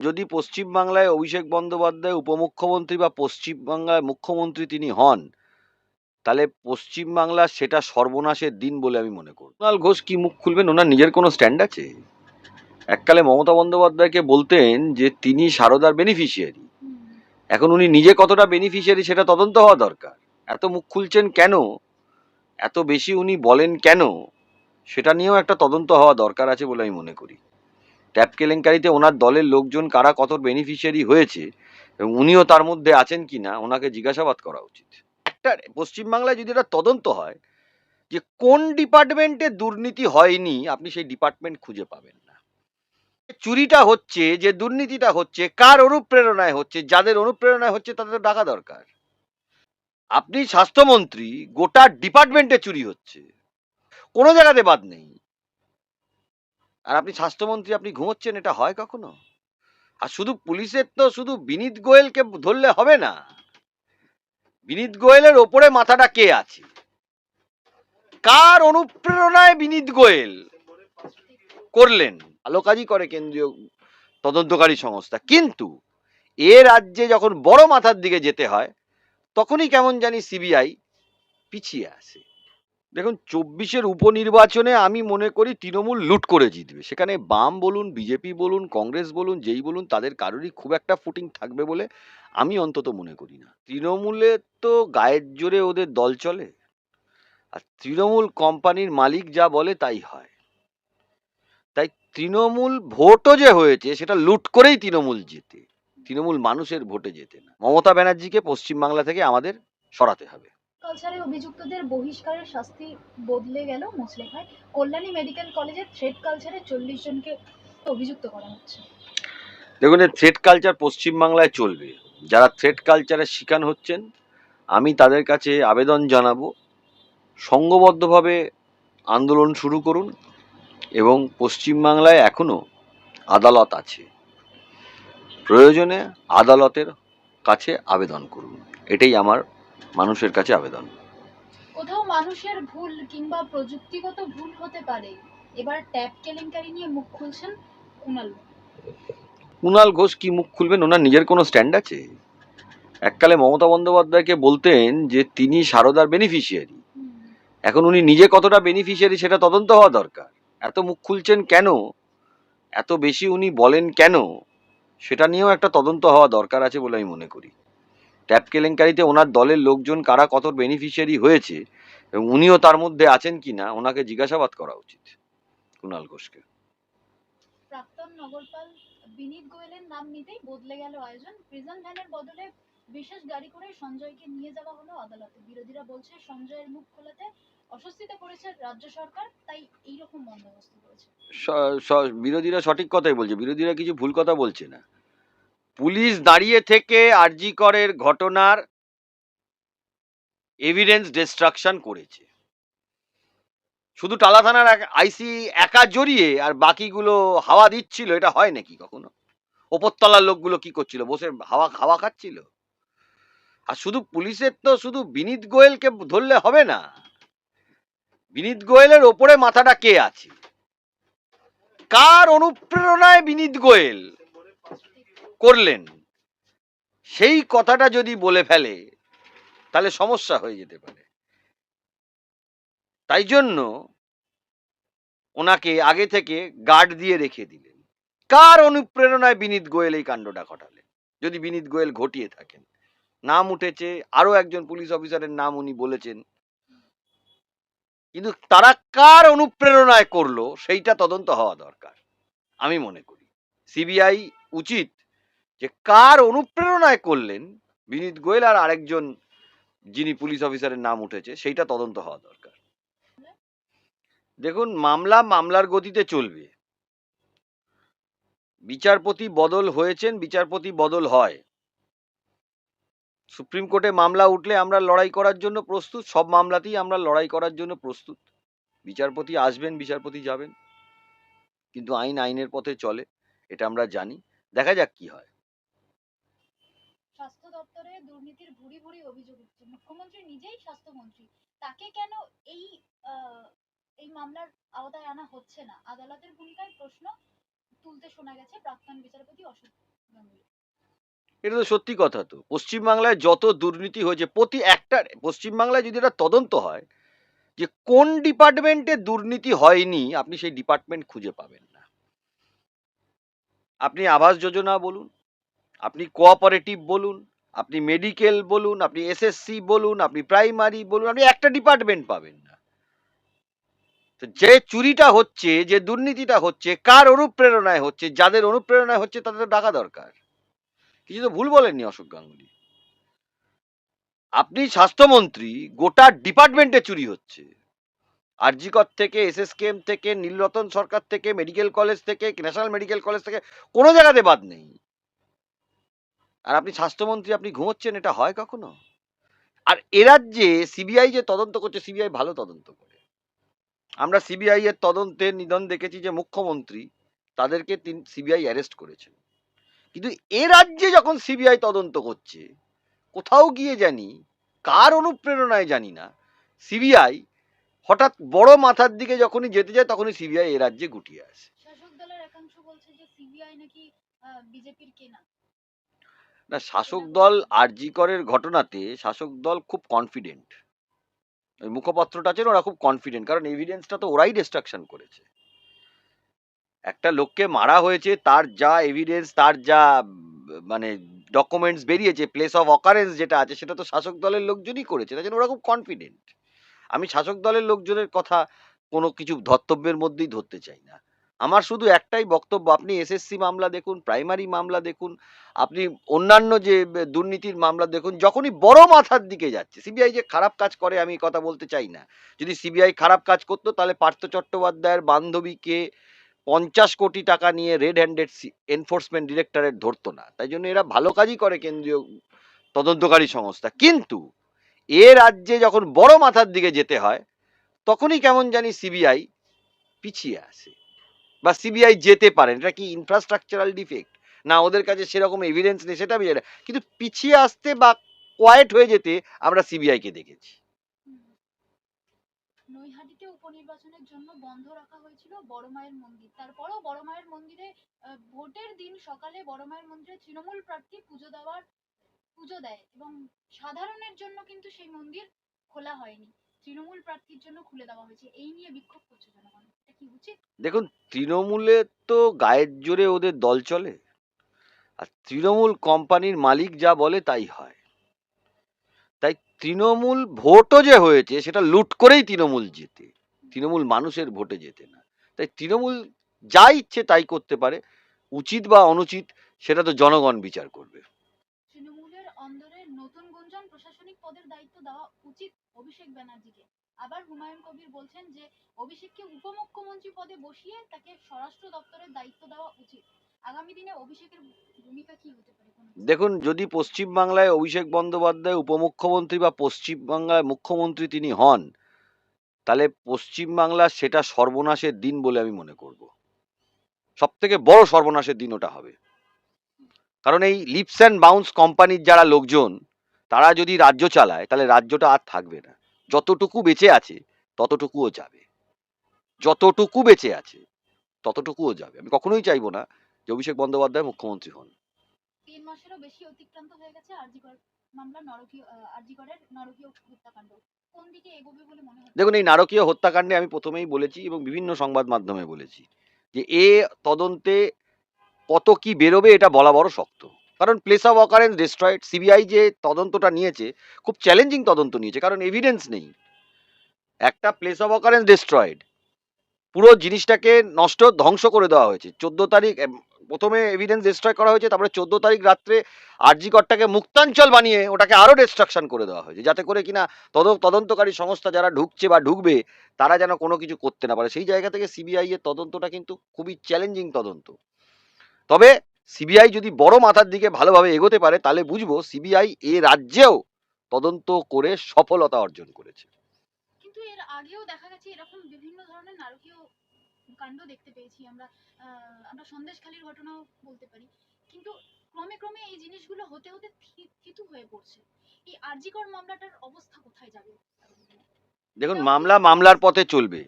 যদি পশ্চিমবাংলায় অভিষেক বন্দ্যোপাধ্যায় উপমুখ্যমন্ত্রী বা পশ্চিমবাংলায় মুখ্যমন্ত্রী তিনি হন, তাহলে পশ্চিমবাংলার সেটা সর্বনাশের দিন বলে আমি মনে করি কুণাল ঘোষ কি মুখ খুলবেন? ওনার নিজের কোনো স্ট্যান্ড আছে? এককালে মমতা বন্দ্যোপাধ্যায়কে বলতেন যে তিনি সারদার বেনিফিশিয়ারি এখন উনি নিজে কতটা বেনিফিশিয়ারি সেটা তদন্ত হওয়া দরকার। এত মুখ খুলছেন কেন? এত বেশি উনি বলেন কেন? সেটা নিয়েও একটা তদন্ত হওয়া দরকার আছে বলে আমি মনে করি। ট্যাপ কেলেঙ্কারিতে ওনার দলের লোকজন কারা কত বেনিফিশিয়ারি হয়েছে এবং উনিও তার মধ্যে আছেন কি না ওনাকে জিজ্ঞাসাবাদ করা উচিত। একটা পশ্চিমবাংলায় যদি এটা তদন্ত হয়, যে কোন ডিপার্টমেন্টে দুর্নীতি হয়নি, আপনি সেই ডিপার্টমেন্ট খুঁজে পাবেন না। চুরিটা হচ্ছে, যে দুর্নীতিটা হচ্ছে, কার অনুপ্রেরণায় হচ্ছে, যাদের অনুপ্রেরণায় হচ্ছে তাদের ডাকা দরকার। আপনি স্বাস্থ্যমন্ত্রী, গোটা ডিপার্টমেন্টে চুরি হচ্ছে। কোনো জায়গাতে বাদ নেই। আর আপনি স্বাস্থ্যমন্ত্রী, আপনি ঘুমোচ্ছেন, এটা হয় কখনো? আর শুধু পুলিশের তো, শুধু বিনীত গোয়েলকে ধরলে হবে না। বিনীত গোয়েলের ওপরে মাথাটা কে আছে? কার অনুপ্রেরণায় বিনীত গোয়েল করলেন? ভালো কাজই করে কেন্দ্রীয় তদন্তকারী সংস্থা। কিন্তু এ রাজ্যে যখন বড় মাথার দিকে যেতে হয়, তখনই কেমন জানি সিবিআই পিছিয়ে আসে। দেখুন, চব্বিশের উপনির্বাচনে আমি মনে করি তৃণমূল লুট করে জিতবে। সেখানে বাম বলুন, বিজেপি বলুন, কংগ্রেস বলুন, যেই বলুন, তাদের কারোরই খুব একটা ফুটিং থাকবে বলে আমি অন্তত মনে করি না। তৃণমূলের তো গায়ের জোরে ওদের দল চলে। আর তৃণমূল কোম্পানির মালিক যা বলে তাই হয়। তাই তৃণমূল ভোটও যে হয়েছে, সেটা লুট করেই তৃণমূল জেতে। তৃণমূল মানুষের ভোটে যেতে না। মমতা ব্যানার্জিকে পশ্চিমবাংলা থেকে আমাদের সরাতে হবে। কালচারে অভিযুক্তদের বহিষ্কারের শাস্তি বদলে গেল মুচলেখায় কল্যাণী মেডিকেল কলেজের থ্রেড কালচারে চল্লিশ জনকে অভিযুক্ত করা হচ্ছে। দেখুন, এই থ্রেড কালচার পশ্চিমবাংলায় চলবে। যারা থ্রেড কালচারের শিকার হচ্ছেন, আমি তাদের কাছে আবেদন জানাব সংঘবদ্ধভাবে আন্দোলন শুরু করুন এবং পশ্চিমবাংলায় এখনও আদালত আছে। প্রয়োজনে আদালতের কাছে আবেদন করুন। এটাই আমার মানুষের কাছে আবেদন। কোথাও মানুষের ভুল কিংবা প্রযুক্তিগত ভুল হতে পারে। এবার ট্যাব কেলেঙ্কারি নিয়ে মুখ খুলছেন কুণাল কুণাল ঘোষ কি মুখ খুলবেন? ওনার নিজের কোনো স্ট্যান্ড আছে? এককালে মমতা বন্দ্যোপাধ্যায়কে বলতেন যে তিনি সারদার বেনিফিশিয়ারি এখন উনি নিজে কতটা বেনিফিশিয়ারি সেটা তদন্ত হওয়া দরকার। এত মুখ খুলছেন কেন? এত বেশি উনি বলেন কেন? সেটা নিয়েও একটা তদন্ত হওয়া দরকার আছে বলে আমি মনে করি। ট্যাপ কেলেঙ্কারিতে ওনার দলের লোকজন কারা কত বেনিফিশিয়ারি হয়েছে এবং উনিও তার মধ্যে আছেন কিনা ওনাকে জিজ্ঞাসাবাদ করা উচিত কুণাল ঘোষকে। প্রাক্তন নগরপাল বিনীত গোয়েলের নাম নিতেই বদলে গেল আয়োজন। প্রিজন ভ্যানের বদলে বিশেষ গাড়ি করে সঞ্জয়কে নিয়ে যাওয়া হলো আদালতে। বিরোধীরা বলছে সঞ্জয়ের মুখ খোলাতে অস্বস্তিতে পড়েছে রাজ্য সরকার তাই এইরকম বন্দোবস্ত করেছে। স- স- বিরোধীরা সঠিক কথাই বলছে। বিরোধীরা কিছু ভুল কথা বলছে না। পুলিশ দাঁড়িয়ে থেকে আরজি করের ঘটনার এভিডেন্স ডিস্ট্রাকশন করেছে। শুধু টালা থানার আইসি একা জড়িয়ে আর বাকিগুলো হাওয়া দিচ্ছিল, এটা হয় নাকি কখনো? ওপরতলার লোকগুলো কি করছিল? বসে হাওয়া হাওয়া খাচ্ছিল? আর শুধু পুলিশের তো শুধু বিনীত গোয়েলকে ধরলে হবে না। বিনীত গোয়েলের ওপরে মাথাটা কে আছে? কার অনুপ্রেরণায় বিনীত গোয়েল? করলেন, সেই কথাটা যদি বলে ফেলে, তাহলে সমস্যা হয়ে যেতে পারে। তাই জন্য ওনাকে আগে থেকে গার্ড দিয়ে রেখে দিলেন। কার অনুপ্রেরণায় বিনীত গোয়েল এই কাণ্ডটা ঘটালেন? যদি বিনীত গোয়েল ঘটিয়ে থাকেন। নাম উঠেছে আরও একজন পুলিশ অফিসারের নাম উনি বলেছেন। কিন্তু তারা কার অনুপ্রেরণায় করল, সেইটা তদন্ত হওয়া দরকার, আমি মনে করি। সিবিআই উচিত যে কার অনুপ্রেরণায় করলেন বিনীত গোয়েল আর আরেকজন যিনি পুলিশ অফিসারের নাম উঠেছে, সেইটা তদন্ত হওয়া দরকার। দেখুন, মামলা মামলার গতিতে চলবে। বিচারপতি বদল হয়েছেন, বিচারপতি বদল হয়। সুপ্রিম কোর্টে মামলা উঠলে আমরা লড়াই করার জন্য প্রস্তুত, সব মামলাতেই আমরা লড়াই করার জন্য প্রস্তুত। বিচারপতি আসবেন, বিচারপতি যাবেন। কিন্তু আইন আইনের পথে চলে, এটা আমরা জানি। দেখা যাক কি হয়। স্বাস্থ্য দপ্তরে দুর্নীতির ভুরি ভুরি অভিযোগ উঠছে। মুখ্যমন্ত্রী নিজেই স্বাস্থ্যমন্ত্রী। তাকে কেন এই এই মামলার আওতায় আনা হচ্ছে না? আদালতের ভূমিকায় প্রশ্ন তুলতে শোনা গেছে প্রাক্তন বিচারপতি অশোক গাঙ্গুলি। এটা তো সত্যি কথা তো। পশ্চিমবাংলায় যত দুর্নীতি হয়েছে, প্রতি একটা, পশ্চিমবাংলায় যদি এটা তদন্ত হয়, যে কোন ডিপার্টমেন্টে দুর্নীতি হয়নি, আপনি সেই ডিপার্টমেন্ট খুঁজে পাবেন না। আপনি আবাস যোজনা বলুন আপনি কোঅপারেটিভ বলুন, আপনি মেডিকেল বলুন, আপনি এসএসসি বলুন, আপনি প্রাইমারি বলুন, আপনি একটা ডিপার্টমেন্ট পাবেন না। তো যে চুরিটা হচ্ছে, যে দুর্নীতিটা হচ্ছে, কার অনুপ্রেরণায় হচ্ছে, যাদের অনুপ্রেরণায় হচ্ছে, তাদের তো ডাকা দরকার। কিছু তো ভুল বলেননি অশোক গাঙ্গুলি। আপনি স্বাস্থ্যমন্ত্রী, গোটা ডিপার্টমেন্টে চুরি হচ্ছে। আরজিকর থেকে এস এসএসকেএম থেকে, নীলরতন সরকার থেকে মেডিকেল কলেজ থেকে ন্যাশনাল মেডিকেল কলেজ থেকে, কোনো জায়গাতে বাদ নেই। আর আপনি স্বাস্থ্যমন্ত্রী, আপনি ঘুমোচ্ছেন, এটা হয় কখনো? আর এ রাজ্যে সিবিআই যে তদন্ত করছে, সিবিআই ভালো তদন্ত করে। আমরা সিবিআই এর তদন্তের নিধন দেখেছি যে মুখ্যমন্ত্রী তাদেরকে সিবিআই অ্যারেস্ট করেছেন। কিন্তু এ রাজ্যে যখন সিবিআই তদন্ত করছে, কোথাও গিয়ে জানি, কার অনুপ্রেরণায় জানি না, সিবিআই হঠাৎ বড় মাথার দিকে যখনই যেতে যায়, তখনই সিবিআই এ রাজ্যে গুটিয়ে আসে। না শাসক দল আরজি করের ঘটনাতে শাসক দল খুব কনফিডেন্ট ওই মুখপত্রটা আছে না, ওরা খুব কনফিডেন্ট কারণ এভিডেন্সটা তো ওরাই ডিস্ট্রাকশন করেছে। একটা লোককে মারা হয়েছে তার যা এভিডেন্স তার যা মানে ডকুমেন্টস বেরিয়েছে প্লেস অফ অকারেন্স যেটা আছে সেটা তো শাসক দলের লোকজনই করেছে তাই জন্য ওরা খুব কনফিডেন্ট আমি শাসক দলের লোকজনের কথা কোনো কিছু ধর্তব্যের মধ্যেই ধরতে চাই না। আমার শুধু একটাই বক্তব্য, আপনি এসএসসি মামলা দেখুন প্রাইমারি মামলা দেখুন, আপনি অন্যান্য যে দুর্নীতির মামলা দেখুন, যখনই বড় মাথার দিকে যাচ্ছে সিবিআই যে খারাপ কাজ করে আমি কথা বলতে চাই না। যদি সিবিআই খারাপ কাজ করতো, তাহলে পার্থ চট্টোপাধ্যায়ের বান্ধবীকে পঞ্চাশ কোটি টাকা নিয়ে রেড হ্যান্ডেড এনফোর্সমেন্ট ডিরেক্টরেট ধরতো না। তাই জন্য এরা ভালো কাজই করে কেন্দ্রীয় তদন্তকারী সংস্থা। কিন্তু এ রাজ্যে যখন বড় মাথার দিকে যেতে হয়, তখনই কেমন জানি সিবিআই পিছিয়ে আসে। বা সিবিআই যেতে পারেন, এটা কি ইনফ্রাস্ট্রাকচারাল ডিফেক্ট না, ওদের কাছে সেরকম এভিডেন্স নেই, সেটা আমি জানি কিন্তু পিছিয়ে আসতে বা কোয়াইট হয়ে যেতে আমরা সিবিআই কে দেখেছি। তৃণমূল প্রার্থীর জন্য খুলে দেওয়া হয়েছে। এই নিয়ে বিক্ষোভ করছে জনগণ। কি উচিত? দেখুন তৃণমূলে তো গায়ের জোরে ওদের দল চলে। আর তৃণমূল কোম্পানির মালিক যা বলে তাই হয়। তাই তৃণমূল ভোটও যে হয়েছে সেটা লুট করেই তৃণমূল জেতে। তৃণমূল মানুষের ভোটে যেতে না। তাই তৃণমূল যা ইচ্ছে তাই করতে পারে। উচিত বা অনুচিত সেটা তো জনগণ বিচার করবে। তৃণমূলের অন্দরে নতুন গুঞ্জন প্রশাসনিক পদের দায়িত্ব দেওয়া উচিত অভিষেক ব্যানার্জিকে। আবার হুমায়ুন কবির বলছেন যে, অভিষেককে উপমুখ্যমন্ত্রী পদে বসিয়ে তাকে স্বরাষ্ট্র দপ্তরের দায়িত্ব দেওয়া উচিত। আগামী দিনে অভিষেকের ভূমিকা কি হতে পারে দেখুন, যদি পশ্চিমবাংলায় অভিষেক বন্দ্যোপাধ্যায় উপমুখ্যমন্ত্রী বা পশ্চিমবাংলায় মুখ্যমন্ত্রী তিনি হন, তাহলে পশ্চিমবাংলার সেটা সর্বনাশের দিন বলে আমি মনে করব। সব থেকে বড় সর্বনাশের দিন ওটা হবে। কারণ এই লিপস অ্যান্ড বাউন্স কোম্পানির যারা লোকজন, তারা যদি রাজ্য চালায়, তাহলে রাজ্যটা আর থাকবে না। যতটুকু বেঁচে আছে ততটুকুও যাবে। যতটুকু বেঁচে আছে ততটুকুও যাবে। আমি কখনোই চাইব না যে অভিষেক বন্দ্যোপাধ্যায় মুখ্যমন্ত্রী হন। তিন মাসেরও বেশি অতিক্রান্ত হয়ে গেছে আরজিকর মামলা নরকীয় আরজিকরের নরকীয় হত্যাকাণ্ড। কোন দিকে এগোবে বলে মনে হচ্ছে? দেখুন এই নারকীয় হত্যাকাণ্ডে আমি প্রথমেই বলেছি এবং বিভিন্ন সংবাদ মাধ্যমে বলেছি যে এ তদন্তে কত কি বেরোবে এটা বলা বড় শক্ত। কারণ place of occurrence destroyed CBI যে তদন্তটা নিয়েছে, খুব চ্যালেঞ্জিং তদন্ত নিয়েছে, কারণ এভিডেন্স নেই। একটা প্লেস অফ অকারেন্স ডিস্ট্রয়েড পুরো জিনিসটাকে নষ্ট, ধ্বংস করে দেওয়া হয়েছে। চোদ্দ তারিখ প্রথমে এভিডেন্স ডিস্ট্রয় করা হয়েছে, তারপরে চোদ্দ তারিখ রাত্রে আরজিকরটাকে মুক্তাঞ্চল বানিয়ে ওটাকে আরও ডিস্ট্রাকশন করে দেওয়া হয়েছে, যাতে করে কিনা তদ, তদন্তকারী সংস্থা যারা ঢুকছে বা ঢুকবে, তারা যেন কোনো কিছু করতে না পারে। সেই জায়গা থেকে সিবিআই এর তদন্তটা কিন্তু খুবই চ্যালেঞ্জিং তদন্ত। তবে সিবিআই যদি বড় মাথার দিকে ভালোভাবে এগোতে পারে তাহলে বুঝব সিবিআই এ রাজ্যেও তদন্ত করে সফলতা অর্জন করেছে। কিন্তু এর আগেও দেখা গেছে এরকম বিভিন্ন ধরনের নারকীয় কাণ্ড দেখতে পেয়েছি আমরা। আমরা সন্দেশখালীর ঘটনাও বলতে পারি। কিন্তু ক্রমে ক্রমে এই জিনিসগুলো হতে হতে থিতু হয়ে পড়ছে। এই আরজিকর মামলাটার অবস্থা কোথায় যাবে? দেখুন মামলা মামলার পথে চলবে।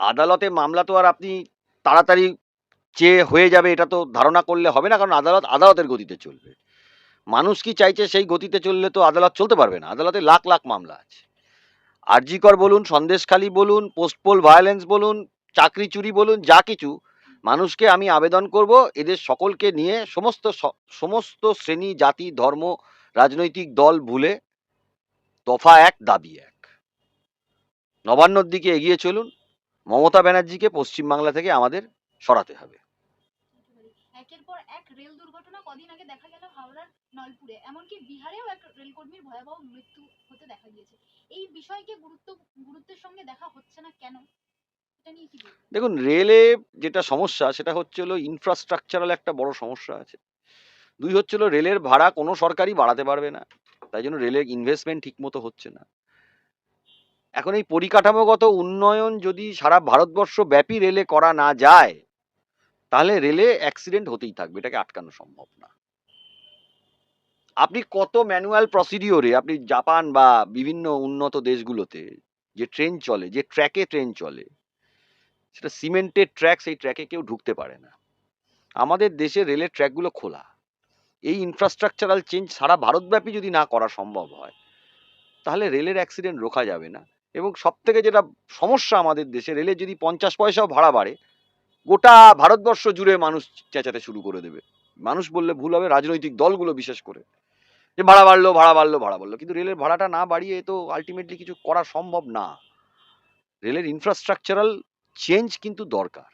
আদালতে মামলা তো আর আপনি তাড়াতাড়ি চেয়ে হয়ে যাবে এটা তো ধারণা করলে হবে না, কারণ আদালত আদালতের গতিতে চলবে। মানুষ কি চাইছে সেই গতিতে চললে তো আদালত চলতে পারবে না, আদালতে লাখ লাখ মামলা আছে। আরজিকর বলুন, সন্দেশখালী বলুন, পোস্টপোল ভায়োলেন্স বলুন, চাকরি চুরি বলুন, যা কিছু, মানুষকে আমি আবেদন করব, এদের সকলকে নিয়ে সমস্ত সমস্ত শ্রেণি, জাতি, ধর্ম, রাজনৈতিক দল ভুলে দফা এক, দাবি এক। নবান্নর দিকে এগিয়ে চলুন। মমতা ব্যানার্জিকে পশ্চিমবাংলা থেকে আমাদের সরাতে হবে। একের পর এক রেল দুর্ঘটনা কদিন আগে দেখা গেল হাওড়ার নলপুরে। এমনকি বিহারেও এক রেলকর্মীর ভয়াবহ মৃত্যু হতে দেখা গিয়েছে। এই বিষয়কে গুরুত্ব গুরুত্বের সঙ্গে দেখা হচ্ছে না কেন? দেখুন রেলে যেটা সমস্যা সেটা হচ্ছে হলো ইনফ্রাস্ট্রাকচারাল একটা বড় সমস্যা আছে। দুই হচ্ছে হলো রেলের ভাড়া কোনো সরকারই বাড়াতে পারবে না। তাই জন্য রেলের ইনভেস্টমেন্ট ঠিকমতো হচ্ছে না। এখন এই পরিকাঠামোগত উন্নয়ন যদি সারা ভারতবর্ষ ব্যাপী রেলে করা না যায় তাহলে রেলে অ্যাক্সিডেন্ট হতেই থাকবে, এটাকে আটকানো সম্ভব না। আপনি কত ম্যানুয়াল প্রসিডিওরে আপনি জাপান বা বিভিন্ন উন্নত দেশগুলোতে যে ট্রেন চলে, যে ট্র্যাকে ট্রেন চলে, সেটা সিমেন্টের ট্র্যাক সেই ট্র্যাকে কেউ ঢুকতে পারে না। আমাদের দেশে রেলের ট্র্যাকগুলো খোলা। এই ইনফ্রাস্ট্রাকচারাল চেঞ্জ সারা ভারতব্যাপী যদি না করা সম্ভব হয়, তাহলে রেলের অ্যাক্সিডেন্ট রোখা যাবে না। এবং সব থেকে যেটা সমস্যা আমাদের দেশে রেলের যদি পঞ্চাশ পয়সাও ভাড়া বাড়ে গোটা ভারতবর্ষ জুড়ে মানুষ চেঁচাতে শুরু করে দেবে। মানুষ বললে ভুল হবে, রাজনৈতিক দলগুলো বিশেষ করে। যে ভাড়া বাড়লো ভাড়া বাড়লো ভাড়া বাড়লো। কিন্তু রেলের ভাড়াটা না বাড়িয়ে তো আলটিমেটলি কিছু করা সম্ভব না। রেলের ইনফ্রাস্ট্রাকচারাল চেঞ্জ কিন্তু দরকার।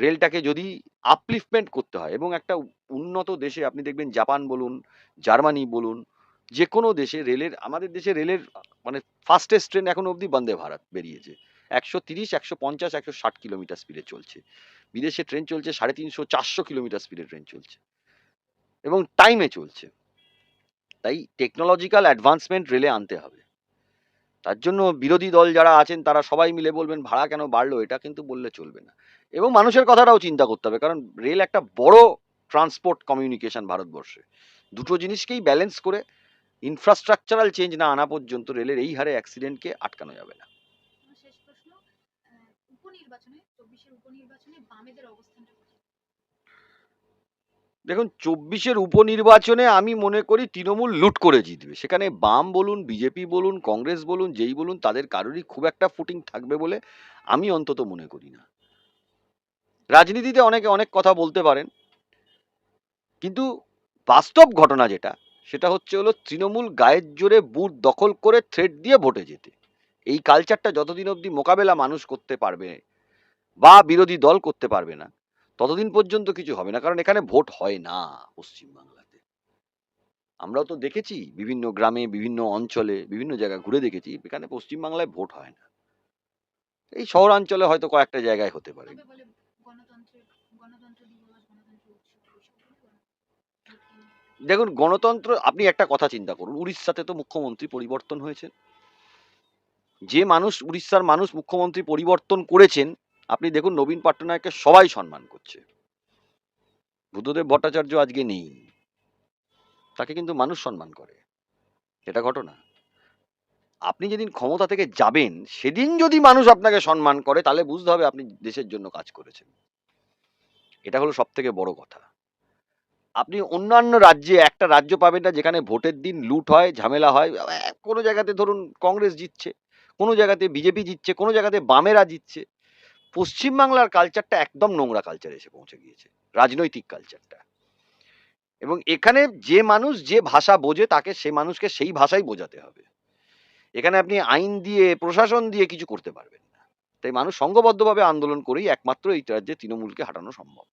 রেলটাকে যদি আপলিফমেন্ট করতে হয় এবং একটা উন্নত দেশে, আপনি দেখবেন জাপান বলুন, জার্মানি বলুন যে কোনো দেশে রেলের, আমাদের দেশে রেলের মানে ফাস্টেস্ট ট্রেন এখন অবধি বন্দে ভারত বেরিয়েছে। একশো তিরিশ, একশো পঞ্চাশ, একশো ষাট কিলোমিটার স্পিডে চলছে। বিদেশে ট্রেন চলছে সাড়ে তিনশো, চারশো কিলোমিটার স্পিডে ট্রেন চলছে। এবং টাইমে চলছে। তাই টেকনোলজিক্যাল অ্যাডভান্সমেন্ট রেলে আনতে হবে। তার জন্য বিরোধী দল যারা আছেন, তারা সবাই মিলে বলবেন, ভাড়া কেন বাড়লো? এটা কিন্তু বললে চলবে না। এবং মানুষের কথাটাও চিন্তা করতে হবে, কারণ রেল একটা বড় ট্রান্সপোর্ট কমিউনিকেশন ভারতবর্ষে। দুটো জিনিসকেই ব্যালেন্স করে ইনফ্রাস্ট্রাকচারাল চেঞ্জ না আনা পর্যন্ত রেলের এই হারে অ্যাক্সিডেন্টকে আটকানো যাবে না আমার শেষ প্রশ্ন আহ, উপনির্বাচনে চব্বিশের উপনির্বাচনে বামেদের অবস্থানটা দেখুন, চব্বিশের উপনির্বাচনে আমি মনে করি তৃণমূল লুট করে জিতবে। সেখানে বাম বলুন, বিজেপি বলুন, কংগ্রেস বলুন, যেই বলুন, তাদের কারোরই খুব একটা ফুটিং থাকবে বলে আমি অন্তত মনে করি না। রাজনীতিতে অনেকে অনেক কথা বলতে পারেন, কিন্তু বাস্তব ঘটনা যেটা, সেটা হচ্ছে হলো তৃণমূল গায়ের জোরে বুট দখল করে থ্রেড দিয়ে ভোটে যেতে। এই কালচারটা যতদিন অবধি মোকাবেলা মানুষ করতে পারবে বা বিরোধী দল করতে পারবে না। ততদিন পর্যন্ত কিছু হবে না কারণ এখানে ভোট হয় না পশ্চিমবাংলাতে। আমরাও তো দেখেছি বিভিন্ন গ্রামে বিভিন্ন অঞ্চলে বিভিন্ন জায়গায় ঘুরে দেখেছি এখানে পশ্চিমবাংলায় ভোট হয় না। এই শহরাঞ্চলে হয়তো কয়েকটা জায়গায় হতে পারে। দেখুন গণতন্ত্র আপনি একটা কথা চিন্তা করুন উড়িষ্যাতে তো মুখ্যমন্ত্রী পরিবর্তন হয়েছে যে মানুষ উড়িষ্যার মানুষ মুখ্যমন্ত্রী পরিবর্তন করেছেন আপনি দেখুন নবীন পট্টনায়ককে সবাই সম্মান করছে। বুদ্ধদেব ভট্টাচার্য আজকে নেই। তাকে কিন্তু মানুষ সম্মান করে। এটা ঘটনা। আপনি যেদিন ক্ষমতা থেকে যাবেন, সেদিন যদি মানুষ আপনাকে সম্মান করে, তাহলে বুঝতে হবে আপনি দেশের জন্য কাজ করেছেন। এটা হলো সব থেকে বড় কথা। আপনি অন্যান্য রাজ্যে একটা রাজ্য পাবেন না, যেখানে ভোটের দিন লুট হয়, ঝামেলা হয়। কোনো জায়গাতে ধরুন কংগ্রেস জিতছে, কোনো জায়গাতে বিজেপি জিতছে, কোনো জায়গাতে বামেরা জিতছে। পশ্চিমবাংলার কালচারটা একদম নোংরা কালচারে এসে পৌঁছে গিয়েছে, রাজনৈতিক কালচারটা এবং এখানে যে মানুষ যে ভাষা বোঝে, তাকে সে মানুষকে সেই ভাষাই বোঝাতে হবে। এখানে আপনি আইন দিয়ে, প্রশাসন দিয়ে কিছু করতে পারবেন না। তাই মানুষ সংঘবদ্ধভাবে আন্দোলন করেই একমাত্র এই রাজ্যে তৃণমূলকে হাঁটানো সম্ভব।